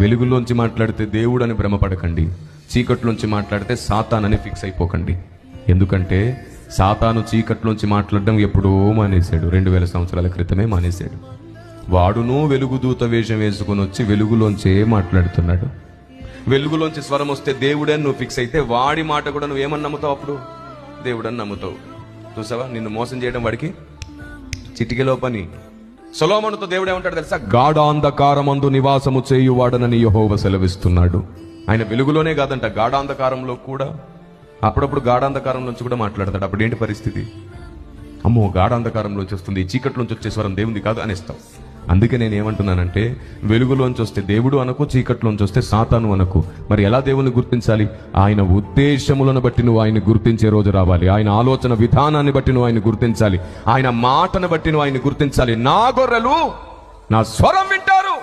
వెలుగులోంచి మాట్లాడితే దేవుడు అని భ్రమపడకండి. చీకట్లోంచి మాట్లాడితే సాతాన్ అని ఫిక్స్ అయిపోకండి. ఎందుకంటే సాతాను చీకట్లోంచి మాట్లాడడం ఎప్పుడో మానేశాడు. రెండు వేల సంవత్సరాల క్రితమే మానేశాడు. వాడును వెలుగుదూత వేషం వేసుకుని వచ్చి వెలుగులోంచే మాట్లాడుతున్నాడు. వెలుగులోంచి స్వరం వస్తే దేవుడే నువ్వు ఫిక్స్ అయితే వాడి మాట కూడా నువ్వేమని నమ్ముతావు అప్పుడు? దేవుడని నమ్ముతావు. చూసావా? నిన్ను మోసం చేయడం వాడికి చిటికెలో పని. సొలోమనుతో దేవుడు ఏమంటాడు తెలుసా? గాఢాంధకారమందు నివాసము చేయువాడనని యహోవ సెలవిస్తున్నాడు. ఆయన వెలుగులోనే కాదంట గాఢాంధకారంలో కూడా. అప్పుడప్పుడు గాఢాంధకారం నుంచి కూడా మాట్లాడతాడు. అప్పుడు ఏంటి పరిస్థితి? అమ్మో గాఢాంధకారంలోంచి వస్తుంది చీకట్లోంచి వచ్చే స్వరం దేవుంది కాదు అనేస్తాం. అందుకే నేను ఏమంటున్నానంటే వెలుగులోంచి వస్తే దేవుడు అనకు చీకట్లోంచి వస్తే సాతాను అనకు. మరి ఎలా దేవుని గుర్తించాలి? ఆయన ఉద్దేశములను బట్టి నువ్వు ఆయన గుర్తించే రోజు రావాలి. ఆయన ఆలోచన విధానాన్ని బట్టి నువ్వు ఆయన గుర్తించాలి. ఆయన మాటను బట్టి నువ్వు ఆయన గుర్తించాలి. నా గొర్రెలు నా స్వరం వింటారు.